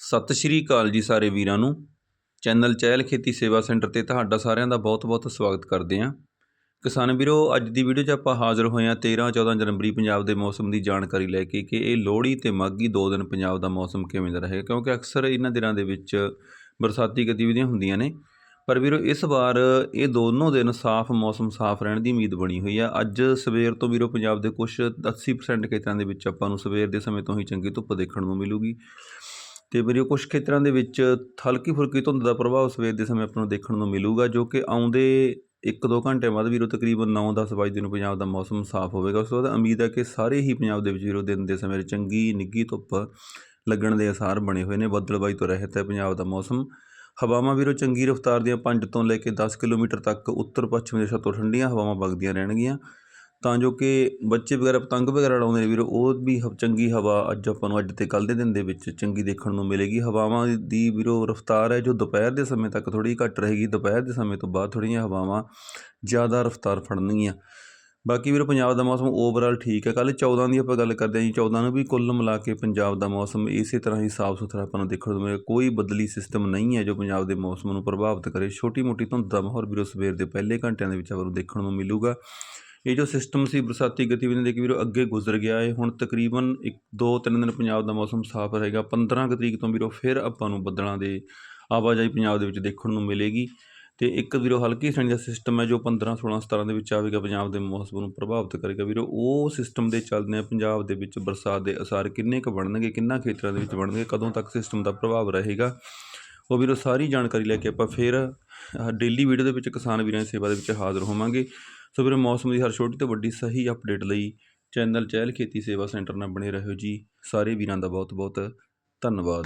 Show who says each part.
Speaker 1: ਸਤਿ ਸ਼੍ਰੀ ਅਕਾਲ ਜੀ ਸਾਰੇ ਵੀਰਾਂ ਨੂੰ। ਚੈਨਲ ਚਹਿਲ ਖੇਤੀ ਸੇਵਾ ਸੈਂਟਰ ਤੇ ਤੁਹਾਡਾ ਸਾਰਿਆਂ ਦਾ ਬਹੁਤ-ਬਹੁਤ ਸਵਾਗਤ ਕਰਦੇ ਹਾਂ। ਕਿਸਾਨ ਵੀਰੋ, ਅੱਜ ਦੀ ਵੀਡੀਓ 'ਚ ਆਪਾਂ ਹਾਜ਼ਰ ਹੋਏ ਹਾਂ 13-14 ਜਨਵਰੀ ਪੰਜਾਬ ਦੇ ਮੌਸਮ ਦੀ ਜਾਣਕਾਰੀ ਲੈ ਕੇ ਕਿ ਇਹ ਲੋਹੜੀ ਤੇ ਮਾਘੀ ਦੋ ਦਿਨ ਪੰਜਾਬ ਦਾ ਮੌਸਮ ਕਿਵੇਂ ਦਾ ਰਹੇਗਾ। ਕਿਉਂਕਿ ਅਕਸਰ ਇਹਨਾਂ ਦਿਨਾਂ ਦੇ ਵਿੱਚ ਬਰਸਾਤੀ ਗਤੀਵਿਧੀਆਂ ਹੁੰਦੀਆਂ ਨੇ। ਪਰ ਵੀਰੋ, ਇਸ ਵਾਰ ਇਹ ਦੋਨੋਂ ਦਿਨ ਸਾਫ਼ ਮੌਸਮ, ਸਾਫ਼ ਰਹਿਣ ਦੀ ਉਮੀਦ ਬਣੀ ਹੋਈ ਆ। ਅੱਜ ਸਵੇਰ ਤੋਂ ਵੀਰੋ ਪੰਜਾਬ ਦੇ ਕੁਝ 80% ਖੇਤਰਾਂ ਦੇ ਵਿੱਚ ਆਪਾਂ ਨੂੰ ਸਵੇਰ ਦੇ ਸਮੇਂ ਤੋਂ ਹੀ ਚੰਗੀ ਧੁੱਪ ਦੇਖਣ ਨੂੰ ਮਿਲੂਗੀ। ਤੇ ਵੀਰੋ ਕੁਝ ਖੇਤਰਾਂ ਦੇ ਵਿੱਚ ਹਲਕੀ ਫੁਲਕੀ ਧੁੰਦ ਦਾ ਪ੍ਰਭਾਵ ਸਵੇਰ ਦੇ ਸਮੇਂ ਆਪਾਂ ਨੂੰ ਦੇਖਣ ਨੂੰ ਮਿਲੂਗਾ, ਜੋ ਕਿ ਆਉਂਦੇ 1-2 ਘੰਟੇ ਬਾਅਦ ਵੀਰੋ, ਤਕਰੀਬਨ 9-10 ਵਜੇ ਨੂੰ ਪੰਜਾਬ ਦਾ ਮੌਸਮ ਸਾਫ਼ ਹੋਵੇਗਾ। ਉਸ ਤੋਂ ਬਾਅਦ ਉਮੀਦ ਹੈ ਕਿ ਸਾਰੇ ਹੀ ਪੰਜਾਬ ਦੇ ਵਿੱਚ ਵੀਰੋ, ਦਿਨ ਦੇ ਸਮੇਂ ਚੰਗੀ, ਨਿੱਗੀ ਧੁੱਪ ਲੱਗਣ ਦੇ ਆਸਾਰ ਬਣੇ ਹੋਏ ਨੇ। ਬੱਦਲਬਾਈ ਤੋਂ ਰਹਿਤ ਹੈ ਪੰਜਾਬ ਦਾ ਮੌਸਮ। ਹਵਾਵਾਂ ਵੀਰੋ, ਚੰਗੀ ਰਫ਼ਤਾਰ ਦੀਆਂ 5 ਤੋਂ ਲੈ ਕੇ 10 ਕਿਲੋਮੀਟਰ ਤੱਕ ਉੱਤਰ ਪੱਛਮ ਦਿਸ਼ਾ ਤੋਂ ਠੰਡੀਆਂ ਹਵਾਵਾਂ ਵਗਦੀਆਂ ਰਹਿਣਗੀਆਂ। ਤਾਂ ਜੋ ਕਿ ਬੱਚੇ ਵਗੈਰਾ, ਪਤੰਗ ਵਗੈਰਾ ਉਡਾਉਂਦੇ ਨੇ ਵੀਰੋ, ਉਹ ਵੀ ਹ- ਚੰਗੀ ਹਵਾ ਅੱਜ ਆਪਾਂ ਨੂੰ ਅੱਜ ਤੇ ਕੱਲ੍ਹ ਦੇ ਦਿਨ ਦੇ ਵਿੱਚ ਚੰਗੀ ਦੇਖਣ ਨੂੰ ਮਿਲੇਗੀ। ਹਵਾਵਾਂ ਦੀ ਵੀਰੋ ਰਫ਼ਤਾਰ ਹੈ, ਜੋ ਦੁਪਹਿਰ ਦੇ ਸਮੇਂ ਤੱਕ ਥੋੜੀ ਘੱਟ ਰਹੇਗੀ, ਦੁਪਹਿਰ ਦੇ ਸਮੇਂ ਤੋਂ ਬਾਅਦ ਥੋੜ੍ਹੀਆਂ ਹਵਾਵਾਂ ਜ਼ਿਆਦਾ ਰਫ਼ਤਾਰ ਫੜਨਗੀਆਂ। ਬਾਕੀ ਵੀਰੋ, ਪੰਜਾਬ ਦਾ ਮੌਸਮ ਓਵਰਆਲ ਠੀਕ ਹੈ। ਕੱਲ੍ਹ 14 ਦੀ ਆਪਾਂ ਗੱਲ ਕਰਦੇ ਹਾਂ ਜੀ 14 ਨੂੰ ਵੀ ਕੁੱਲ ਮਿਲਾ ਕੇ ਪੰਜਾਬ ਦਾ ਮੌਸਮ ਇਸੇ ਤਰ੍ਹਾਂ ਹੀ ਸਾਫ਼ ਸੁਥਰਾ ਆਪਾਂ ਨੂੰ ਦੇਖਣ ਨੂੰ ਮਿਲੇ ਕੋਈ ਬਦਲੀ ਸਿਸਟਮ ਨਹੀਂ ਹੈ ਜੋ ਪੰਜਾਬ ਦੇ ਮੌਸਮ ਨੂੰ ਪ੍ਰਭਾਵਿਤ ਕਰੇ। ਛੋਟੀ ਮੋਟੀ ਧੁੰਦ ਦਾ ਮਾਹੌਲ ਵੀਰੋ ਸਵੇਰ ਦੇ ਪਹਿਲੇ ਘੰਟਿਆਂ ਦੇ ਵਿੱਚ ਆਪਾਂ ਨੂੰ ਦੇਖਣ ਨੂੰ ਮਿਲੂਗਾ। ਇਹ ਜੋ ਸਿਸਟਮ ਸੀ ਬਰਸਾਤੀ ਗਤੀਵਿਧੀਆਂ ਦੇ ਕਿ ਵੀਰੋ ਅੱਗੇ ਗੁਜ਼ਰ ਗਿਆ ਹੈ ਹੁਣ ਤਕਰੀਬਨ 1 2 3 ਦਿਨ ਪੰਜਾਬ ਦਾ ਮੌਸਮ ਸਾਫ਼ ਰਹੇਗਾ। 15 ਕੁ ਤਰੀਕ ਤੋਂ ਵੀਰੋ ਫਿਰ ਆਪਾਂ ਨੂੰ ਬੱਦਲਾਂ ਦੇ ਆਵਾਜਾਈ ਪੰਜਾਬ ਦੇ ਵਿੱਚ ਦੇਖਣ ਨੂੰ ਮਿਲੇਗੀ। ਤੇ ਇੱਕ ਵੀਰੋ ਹਲਕੀ ਠੰਡੀ ਦਾ ਸਿਸਟਮ ਹੈ ਜੋ 15 16 17 ਦੇ ਵਿੱਚ ਆਵੇਗਾ, ਪੰਜਾਬ ਦੇ ਮੌਸਮ ਨੂੰ ਪ੍ਰਭਾਵਿਤ ਕਰੇਗਾ। ਵੀਰੋ ਉਹ ਸਿਸਟਮ ਦੇ ਚੱਲਦੇ ਆ ਪੰਜਾਬ ਦੇ ਵਿੱਚ ਬਰਸਾਤ ਦੇ ਅਸਾਰ ਕਿੰਨੇ ਕੁ ਬਣਨਗੇ, ਕਿੰਨਾ ਖੇਤਰਾਂ ਦੇ ਵਿੱਚ ਬਣਨਗੇ, ਕਦੋਂ ਤੱਕ ਸਿਸਟਮ ਦਾ ਪ੍ਰਭਾਵ ਰਹੇਗਾ, ਉਹ ਵੀਰੋ ਸਾਰੀ ਜਾਣਕਾਰੀ ਲੈ ਕੇ ਆਪਾਂ ਫਿਰ ਡੇਲੀ ਵੀਡੀਓ ਦੇ ਵਿੱਚ ਕਿਸਾਨ ਵੀਰਾਂ ਦੀ ਸੇਵਾ ਦੇ ਵਿੱਚ ਹਾਜ਼ਰ ਹੋਵਾਂਗੇ। ਸੋ ਵੀਰੋ, ਮੌਸਮ ਦੀ ਹਰ ਛੋਟੀ ਤੋਂ ਵੱਡੀ ਸਹੀ ਅਪਡੇਟ ਲਈ ਚੈਨਲ ਚਹਿਲ ਖੇਤੀ ਸੇਵਾ ਸੈਂਟਰ ਨਾਲ ਬਣੇ ਰਹੋ ਜੀ। ਸਾਰੇ ਵੀਰਾਂ ਦਾ ਬਹੁਤ ਬਹੁਤ ਧੰਨਵਾਦ।